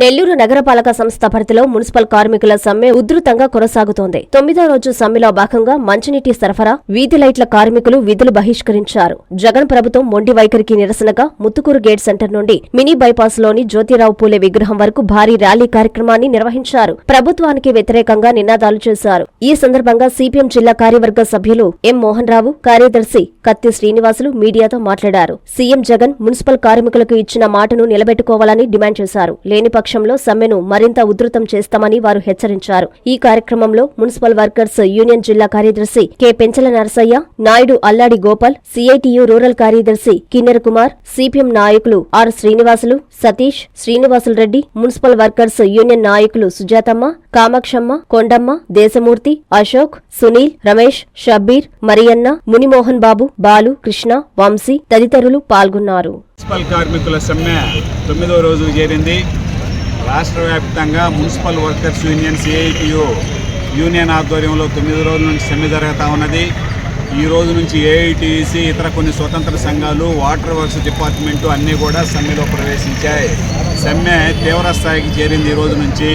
నెల్లూరు నగరపాలక సంస్థ పరిధిలో మున్సిపల్ కార్మికుల సమ్మె ఉధృతంగా కొనసాగుతోంది. తొమ్మిదో రోజు సమ్మెలో భాగంగా మంచినీటి సరఫరా వీధి లైట్ల కార్మికులు విధులు బహిష్కరించారు. జగన్ ప్రభుత్వం మొండి వైఖరికి నిరసనగా ముత్తుకూరు గేట్ సెంటర్ నుండి మినీ బైపాస్లోని జ్యోతిరావు పూలే విగ్రహం వరకు భారీ ర్యాలీ కార్యక్రమాన్ని నిర్వహించారు. ప్రభుత్వానికి వ్యతిరేకంగా నినాదాలు చేశారు. ఈ సందర్భంగా సిపిఎం జిల్లా కార్యవర్గ సభ్యులు ఎం మోహన్ రావు కార్యదర్శి కత్తి శ్రీనివాసులు మీడియాతో మాట్లాడారు. సీఎం జగన్ మున్సిపల్ కార్మికులకు ఇచ్చిన మాటను నిలబెట్టుకోవాలని డిమాండ్ చేశారు. లేని పక్షంలో సమ్మెను మరింత ఉధృతం చేస్తామని వారు హెచ్చరించారు. ఈ కార్యక్రమంలో మున్సిపల్ వర్కర్స్ యూనియన్ జిల్లా కార్యదర్శి K. Penchala Narasaiah Naidu Alladi Gopal CITU rural కార్యదర్శి కిన్నెర కుమార్ సిపిఎం నాయకులు R Srinivasulu Satish Srinivasulu Reddy municipal workers union నాయకులు సుజాతమ్మ కామాక్షమ్మ కొండమ్మ దేశమూర్తి అశోక్ సునీల్ రమేష్ షబ్బీర్ మరియన్న మునిమోహన్ బాబు బాలు కృష్ణ వంశీ తదితరులు పాల్గొన్నారు. మున్సిపల్ కార్మికుల సమ్మె తొమ్మిదో రోజు చేరింది రాష్ట్ర వ్యాప్తంగా municipal workers union CITU union ఆధ్వర్యంలో తొమ్మిది రోజుల నుంచి సమ్మె జరుగుతూ ఉన్నది. ఈ రోజు నుంచి ఏఐటీసీ ఇతర కొన్ని స్వతంత్ర సంఘాలు వాటర్ వర్క్స్ డిపార్ట్మెంటు అన్నీ కూడా సమ్మెలో ప్రవేశించాయి. సమ్మె తీవ్ర స్థాయికి చేరింది ఈ రోజు నుంచి.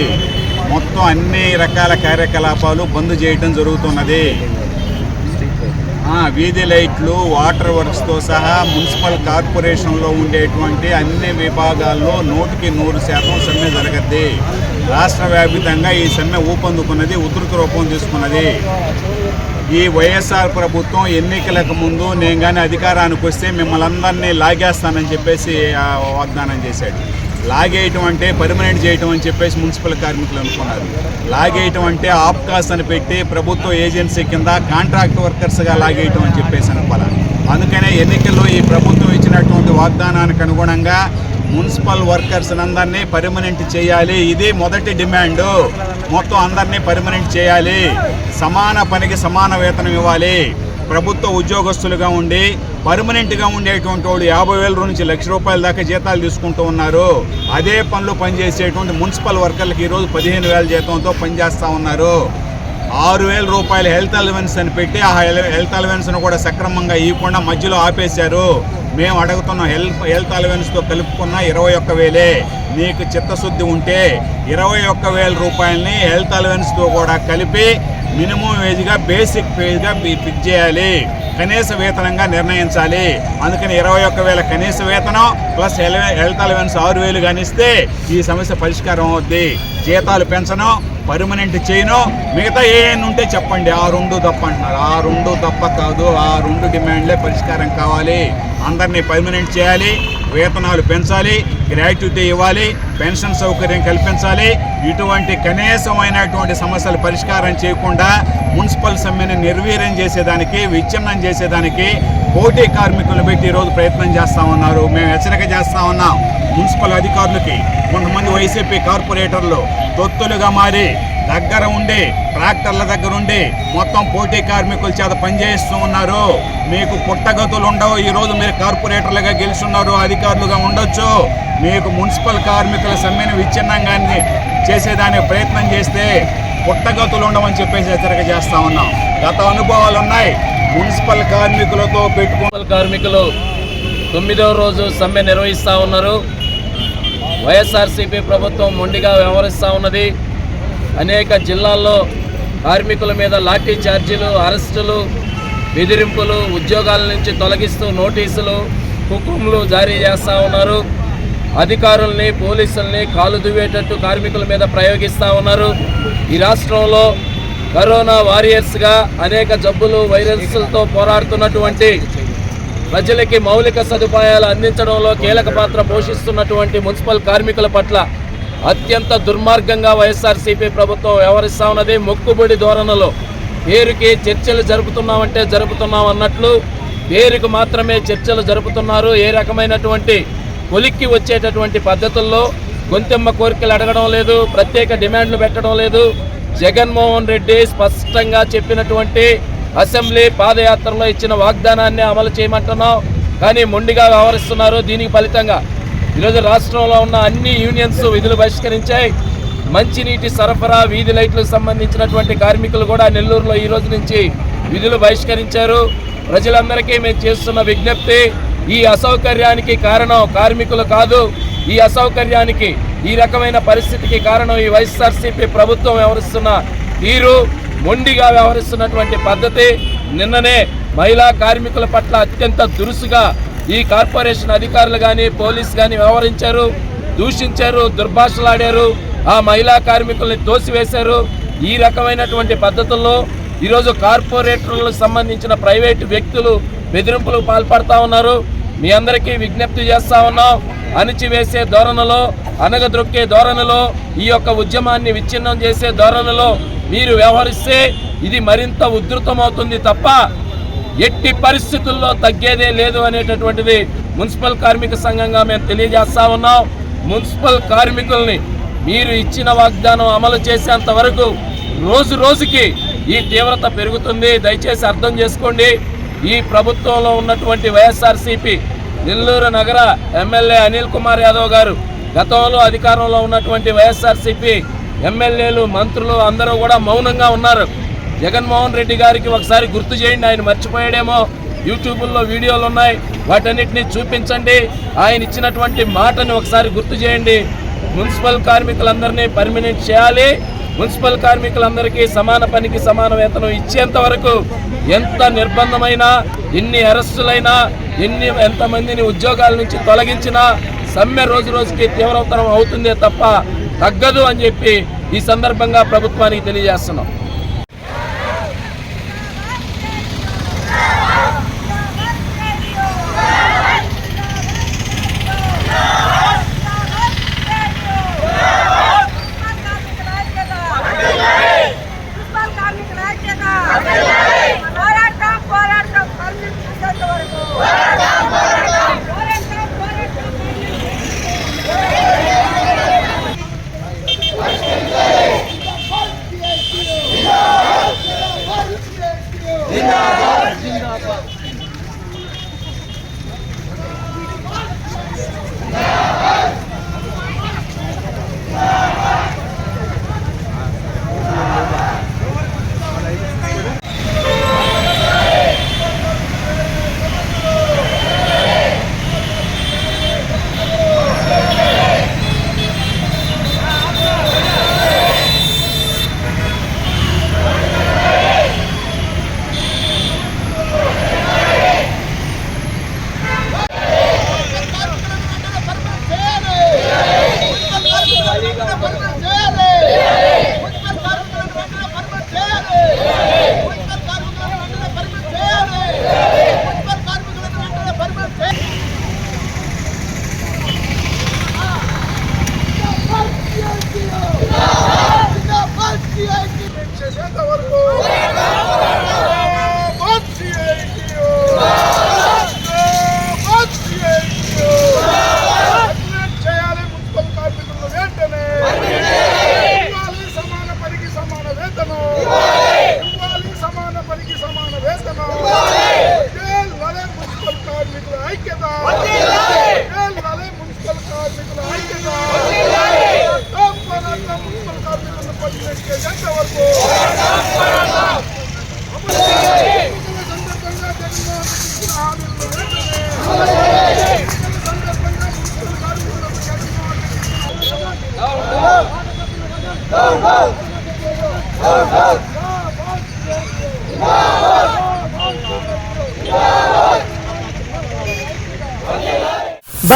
మొత్తం అన్ని రకాల కార్యకలాపాలు బంద్ చేయడం జరుగుతున్నది. వీధి లైట్లు వాటర్ వర్క్స్తో సహా మున్సిపల్ కార్పొరేషన్లో ఉండేటువంటి అన్ని విభాగాల్లో నూటికి నూరు శాతం సమ్మె జరగద్ది. రాష్ట్ర వ్యాపితంగా ఈ సమ్మె ఊపందుకున్నది ఉధృత రూపం తీసుకున్నది. ఈ వైఎస్ఆర్ ప్రభుత్వం ఎన్నికలకు ముందు నేను కానీ అధికారానికి వస్తే మిమ్మల్ని అందరినీ లాగేస్తానని చెప్పేసి వాగ్దానం చేశాడు. లాగేయటం అంటే పర్మనెంట్ చేయటం అని చెప్పేసి మున్సిపల్ కార్మికులు అనుకున్నారు. లాగేయటం అంటే ఆప్కాస్ అని పెట్టి ప్రభుత్వ ఏజెన్సీ కింద కాంట్రాక్ట్ వర్కర్స్గా లాగేయటం అని చెప్పేసి అనుకోవాలి. అందుకనే ఎన్నికల్లో ఈ ప్రభుత్వం ఇచ్చినటువంటి వాగ్దానానికి అనుగుణంగా మున్సిపల్ వర్కర్స్ అందరినీ పర్మనెంట్ చేయాలి. ఇది మొదటి డిమాండ్ మొత్తం అందరినీ పర్మనెంట్ చేయాలి. సమాన పనికి సమాన వేతనం ఇవ్వాలి. ప్రభుత్వ ఉద్యోగస్తులుగా ఉండి పర్మనెంట్గా ఉండేటువంటి వాళ్ళు యాభై వేల నుంచి లక్ష రూపాయల దాకా జీతాలు తీసుకుంటూ ఉన్నారు. అదే పనులు పనిచేసేటువంటి మున్సిపల్ వర్కర్లకు ఈరోజు పదిహేను వేల జీతంతో పనిచేస్తూ ఉన్నారు. ఆరు వేల రూపాయల హెల్త్ అలవెన్స్ అని పెట్టి ఆ హెల్త్ అలవెన్స్ను కూడా సక్రమంగా ఇవ్వకుండా మధ్యలో ఆపేశారు. మేము అడుగుతున్న హెల్త్ హెల్త్ అలవెన్స్తో కలుపుకున్న ఇరవై ఒక్క వేలే. నీకు చిత్తశుద్ధి ఉంటే ఇరవై ఒక్క వేల రూపాయలని హెల్త్ అలవెన్స్తో కూడా కలిపి మినిమం వేజ్గా బేసిక్ వేజ్గా ఫిక్స్ చేయాలి. కనీస వేతనంగా నిర్ణయించాలి. అందుకని ఇరవై ఒక్క వేల కనీస వేతనం ప్లస్ హెల్- హెల్త్ అలవెన్స్ ఆరు వేలు కానిస్తే ఈ సమస్య పరిష్కారం అవుద్ది. జీతాలు పెంచను పర్మనెంట్ చేయను. మిగతా ఏం ఉంటే చెప్పండి. ఆ రెండు తప్ప అంటున్నారు. ఆ రెండు తప్ప కాదు. ఆ రెండు డిమాండ్లే పరిష్కారం కావాలి. అందరినీ పర్మనెంట్ చేయాలి. వేతనాలు పెంచాలి గ్రాట్యుటీ ఇవ్వాలి పెన్షన్ సౌకర్యం కల్పించాలి. ఇటువంటి కనీసమైనటువంటి సమస్యలు పరిష్కారం చేయకుండా మున్సిపల్ సమ్మెను నిర్వీర్యం చేసేదానికి విచ్ఛిన్నం చేసేదానికి పోటీ కార్మికులు పెట్టి ఈరోజు ప్రయత్నం చేస్తా ఉన్నారు. మేము హెచ్చరిక చేస్తా ఉన్నాం మున్సిపల్ అధికారులకి. కొంతమంది వైసీపీ కార్పొరేటర్లు తొత్తులుగా మారి దగ్గర ఉండి ట్రాక్టర్ల దగ్గర ఉండి మొత్తం పోటీ కార్మికుల చేత పనిచేస్తూ ఉన్నారు. మీకు పుట్టగతులు ఉండవు. ఈరోజు మీరు కార్పొరేటర్లుగా గెలుచున్నారు అధికారులుగా ఉండొచ్చు. మీకు మున్సిపల్ కార్మికుల సమ్మెను విచ్ఛిన్నంగా చేసేదానికి ప్రయత్నం చేస్తే పుట్టగతులు ఉండవని చెప్పేసి హెచ్చరిక చేస్తా ఉన్నాం. గత అనుభవాలు ఉన్నాయి. మున్సిపల్ కార్మికులతో పెట్టుకో కార్మికులు తొమ్మిదవ రోజు సమ్మె నిర్వహిస్తూ ఉన్నారు. వైఎస్ఆర్సీపీ ప్రభుత్వం మొండిగా వ్యవహరిస్తూ ఉన్నది. అనేక జిల్లాల్లో కార్మికుల మీద లాఠీ ఛార్జీలు అరెస్టులు బెదిరింపులు ఉద్యోగాల నుంచి తొలగిస్తూ నోటీసులు హుకుంలు జారీ చేస్తూ ఉన్నారు. అధికారుల్ని పోలీసుల్ని కాలు దువ్వేటట్టు కార్మికుల మీద ప్రయోగిస్తూ ఉన్నారు. ఈ రాష్ట్రంలో కరోనా వారియర్స్గా అనేక జబ్బులు వైరస్లతో పోరాడుతున్నటువంటి ప్రజలకి మౌలిక సదుపాయాలు అందించడంలో కీలక పాత్ర పోషిస్తున్నటువంటి మున్సిపల్ కార్మికుల పట్ల అత్యంత దుర్మార్గంగా వైఎస్ఆర్సీపీ ప్రభుత్వం వ్యవహరిస్తా ఉన్నది. మొక్కుబడి ధోరణిలో పేరుకి చర్చలు జరుపుతున్నామంటే జరుపుతున్నాం అన్నట్లు పేరుకు మాత్రమే చర్చలు జరుపుతున్నారు. ఏ రకమైనటువంటి కొలిక్కి వచ్చేటటువంటి పద్ధతుల్లో గొంతెమ్మ కోరికలు అడగడం లేదు ప్రత్యేక డిమాండ్లు పెట్టడం లేదు. జగన్మోహన్ రెడ్డి స్పష్టంగా చెప్పినటువంటి అసెంబ్లీ పాదయాత్రలో ఇచ్చిన వాగ్దానాన్ని అమలు చేయమంటున్నాం. కానీ మొండిగా వ్యవహరిస్తున్నారు. దీనికి ఫలితంగా ఈరోజు రాష్ట్రంలో ఉన్న అన్ని యూనియన్స్ విధులు బహిష్కరించాయి. మంచినీటి సరఫరా వీధి లైట్లకు సంబంధించినటువంటి కార్మికులు కూడా నెల్లూరులో ఈ రోజు నుంచి విధులు బహిష్కరించారు. ప్రజలందరికీ మేము చేస్తున్న విజ్ఞప్తి ఈ అసౌకర్యానికి కారణం కార్మికులు కాదు. ఈ అసౌకర్యానికి ఈ రకమైన పరిస్థితికి కారణం ఈ వైఎస్ఆర్సీపీ ప్రభుత్వం వ్యవహరిస్తున్న తీరు. మొండిగా వ్యవహరిస్తున్నటువంటి పద్ధతి నిన్ననే మహిళా కార్మికుల పట్ల అత్యంత దురుసుగా ఈ కార్పొరేషన్ అధికారులు కానీ పోలీస్ కానీ వ్యవహరించారు దూషించారు దుర్భాషలాడారు ఆ మహిళా కార్మికుల్ని తోసివేశారు. ఈ రకమైనటువంటి పద్ధతుల్లో ఈరోజు కార్పొరేటర్లకు సంబంధించిన ప్రైవేటు వ్యక్తులు బెదిరింపులకు పాల్పడతా ఉన్నారు. మీ అందరికీ విజ్ఞప్తి చేస్తా ఉన్నాం. అణిచివేసే ధోరణిలో అనగదొక్కే ధోరణిలో ఈ యొక్క ఉద్యమాన్ని విచ్ఛిన్నం చేసే ధోరణిలో మీరు వ్యవహరిస్తే ఇది మరింత ఉధృతమవుతుంది తప్ప ఎట్టి పరిస్థితుల్లో తగ్గేదే లేదు అనేటటువంటిది మున్సిపల్ కార్మిక సంఘంగా మేము తెలియజేస్తా ఉన్నాం. మున్సిపల్ కార్మికుల్ని మీరు ఇచ్చిన వాగ్దానం అమలు చేసేంత వరకు రోజు రోజుకి ఈ తీవ్రత పెరుగుతుంది. దయచేసి అర్థం చేసుకోండి. ఈ ప్రభుత్వంలో ఉన్నటువంటి వైఎస్ఆర్సీపీ నెల్లూరు నగర ఎమ్మెల్యే అనిల్ కుమార్ యాదవ్ గారు గతంలో అధికారంలో ఉన్నటువంటి వైఎస్ఆర్సీపీ ఎమ్మెల్యేలు మంత్రులు అందరూ కూడా మౌనంగా ఉన్నారు. జగన్మోహన్ రెడ్డి గారికి ఒకసారి గుర్తు చేయండి ఆయన మర్చిపోయాడేమో. యూట్యూబ్లో వీడియోలు ఉన్నాయి వాటన్నిటిని చూపించండి. ఆయన ఇచ్చినటువంటి మాటని ఒకసారి గుర్తు చేయండి. మున్సిపల్ కార్మికులందరినీ పర్మినెంట్ చేయాలి. మున్సిపల్ కార్మికులందరికీ సమాన పనికి సమాన వేతనం ఇచ్చేంత వరకు ఎంత నిర్బంధమైనా ఎన్ని అరెస్టులైనా ఎన్ని ఎంతమందిని ఉద్యోగాల నుంచి తొలగించినా సమ్మె రోజు రోజుకి తీవ్రతరం అవుతుందే తప్ప తగ్గదు అని చెప్పి ఈ సందర్భంగా ప్రభుత్వానికి తెలియజేస్తున్నాం. చేసేంత వరకు సందర్భంగా జగన్మోహన్ రెడ్డి ఇచ్చిన హామీలను వెంటనే ఎన్నికల సందర్భంగా మున్సిపల్ కార్మికులకు జగన్మోహన్ రెడ్డి ఇచ్చిన హామీలను